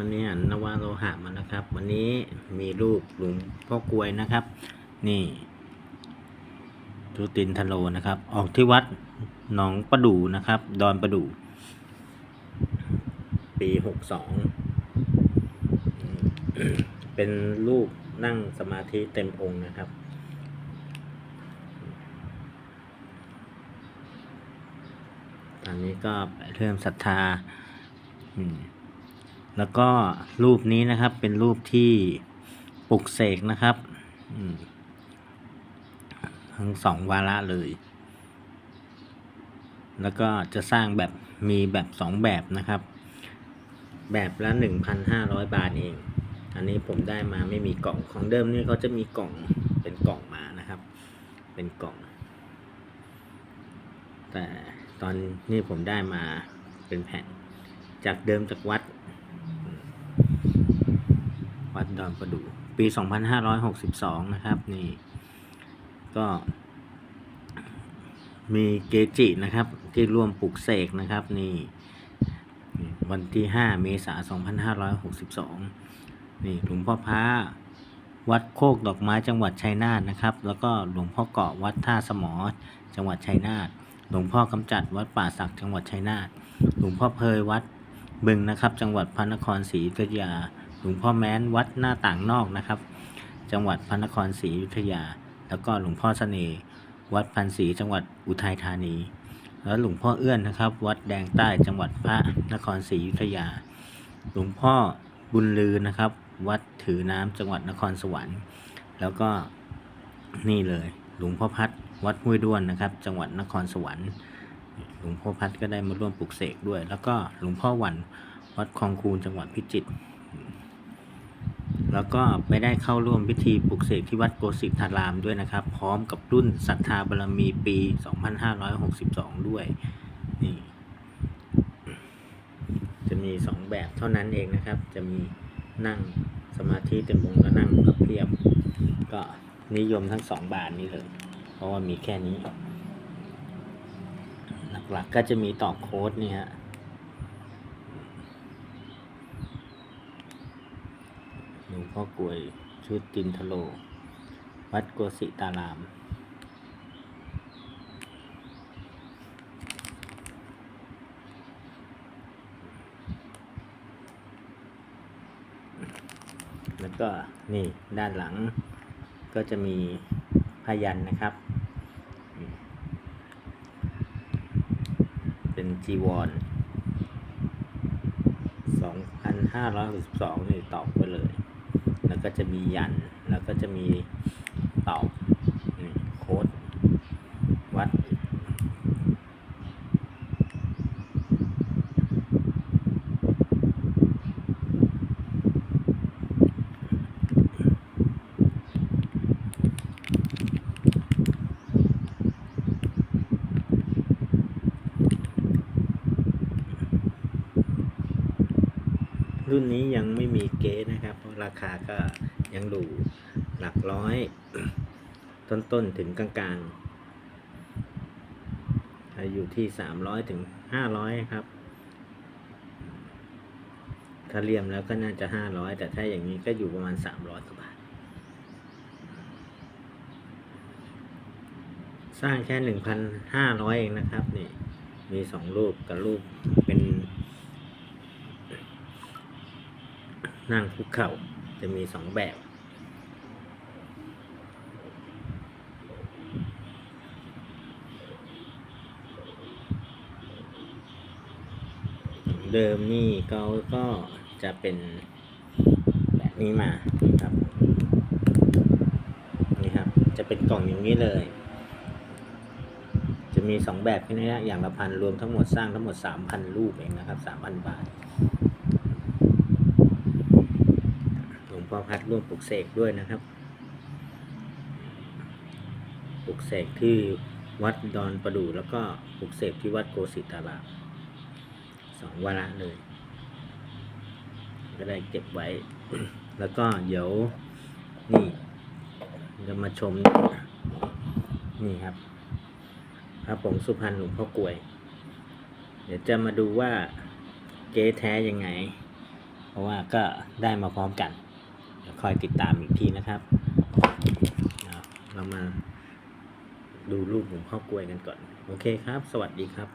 วันนี้นวาโลหะมานะครับ วันนี้มีรูปหลวงพ่อกลวยนะครับ นี่ทุตินทโลนะครับ ออกที่วัดหนองประดูนะครับ ดอนประดู ปีหกสองเป็นรูปนั่งสมาธิเต็มองค์นะครับตอนนี้ก็เริ่มศรัทธาอืม แล้วก็รูปนี้นะครับเป็นรูปที่ปลุกเสกนะครับทั้งสองวาระเลย แล้วก็จะสร้างแบบมีแบบสองแบบนะครับ แบบละหนึ่งพันห้าร้อยบาทเอง อันนี้ผมได้มาไม่มีกล่องของเดิมนี่เขาจะมีกล่องเป็นกล่องมานะครับ เป็นกล่อง แต่ตอนนี้ผมได้มาเป็นแผ่น จากเดิมจากวัด วัดดอนประดู่ปี 2562 นะครับนี่ก็มีเกจินะครับ ที่ร่วมปลุกเสกนะครับนี่วันที่ 5 เมษายน 2562 นี่หลวงพ่อพระวัดโคกดอกไม้จังหวัดชัยนาทนะครับ แล้วก็หลวงพ่อเกาะวัดท่าสมอจังหวัดชัยนาทหลวงพ่อกำจัดวัดป่าศักจังหวัดชัยนาทหลวงพ่อเพยวัดบึงนะครับ จังหวัดพระนครศรีอยุธยา หลวงพ่อแม้นวัดหน้าต่างนอกนะครับ จังหวัดพระนครศรีอยุธยา แล้วก็หลวงพ่อเสน่ห์วัดพันศรีจังหวัดอุทัยธานี แล้วหลวงพ่อเอื้อนนะครับ วัดแดงใต้จังหวัดพระนครศรีอยุธยา หลวงพ่อบุญลือนะครับ วัดถือน้ำจังหวัดนครสวรรค์ แล้วก็นี่เลยหลวงพ่อพัดวัดห้วยด้วนนะครับ จังหวัดนครสวรรค์ หลวงพ่อพัดก็ได้มาร่วมปลุกเสกด้วย แล้วก็หลวงพ่อวันวัดคลองคูนจังหวัดพิจิตร แล้วก็ไปได้เข้าร่วมพิธีปลุกเสกที่วัดโกสิตารามด้วยนะครับ พร้อมกับรุ่นศรัทธาบารมีปี 2562 ด้วยนี่จะมีสองแบบเท่านั้นเองนะครับ จะมีนั่งสมาธิเต็มวงและนั่งพับเพียบ ก็นิยมทั้งสองบาทนี้เลย เพราะว่ามีแค่นี้ หลักๆก็จะมีต่อโค้ดนี่ฮะ หล วงพ่อกลวย ชุดตินทโล วัดโกสิตาราม แล้วก็นี่ด้านหลังก็จะมีพยันนะครับ เป็นจีวร2,562นี่ตอกไปเลย แล้วก็จะมียัน แล้วก็จะมีตอกนี่โค้ด วัด รุ่นนี้ยังไม่มีเก๊นะครับ เพราะราคาก็ยังดูหลักร้อย ต้นๆถึงกลางๆ อยู่ที่สามร้อยถึงห้าร้อยครับ ถ้าเลี่ยมแล้วก็น่าจะห้าร้อยแต่ถ้าอย่างนี้ก็อยู่ประมาณสามร้อยกว่าบาท สร้างแค่หนึ่งพันห้าร้อยเองนะครับนี่มีสองรูปกับรูปเป็น นั่งคุกเข่าจะมีสองแบบ เดิมนี่เขาก็จะเป็นแบบนี้มาครับนี่ครับ จะเป็นกล่องอย่างนี้เลย จะมีสองแบบแค่นี้นะอย่างละพันรวมทั้งหมดสร้างทั้งหมดสามพันรูปเองนะครับสามพันบาท หลวงพ่อพัดร่วมปลุกเสกด้วยนะครับ ปลุกเสกที่วัดดอนประดู่แล้วก็ปลุกเสกที่วัดโกสิตารามสองวาระเลย ก็ได้เก็บไว้ แล้วก็เดี๋ยวนี่จะมาชม นี่ครับพระผงสุพรรณหลวงพ่อกลวย เดี๋ยวจะมาดูว่าเก๊แท้ยังไงราะว่าก็ได้มาพร้อมกัน คอยติดตามอีกทีนะครับ เรามาดูรูปหลวงพ่อกลวยกันก่อน โอเคครับ สวัสดีครับ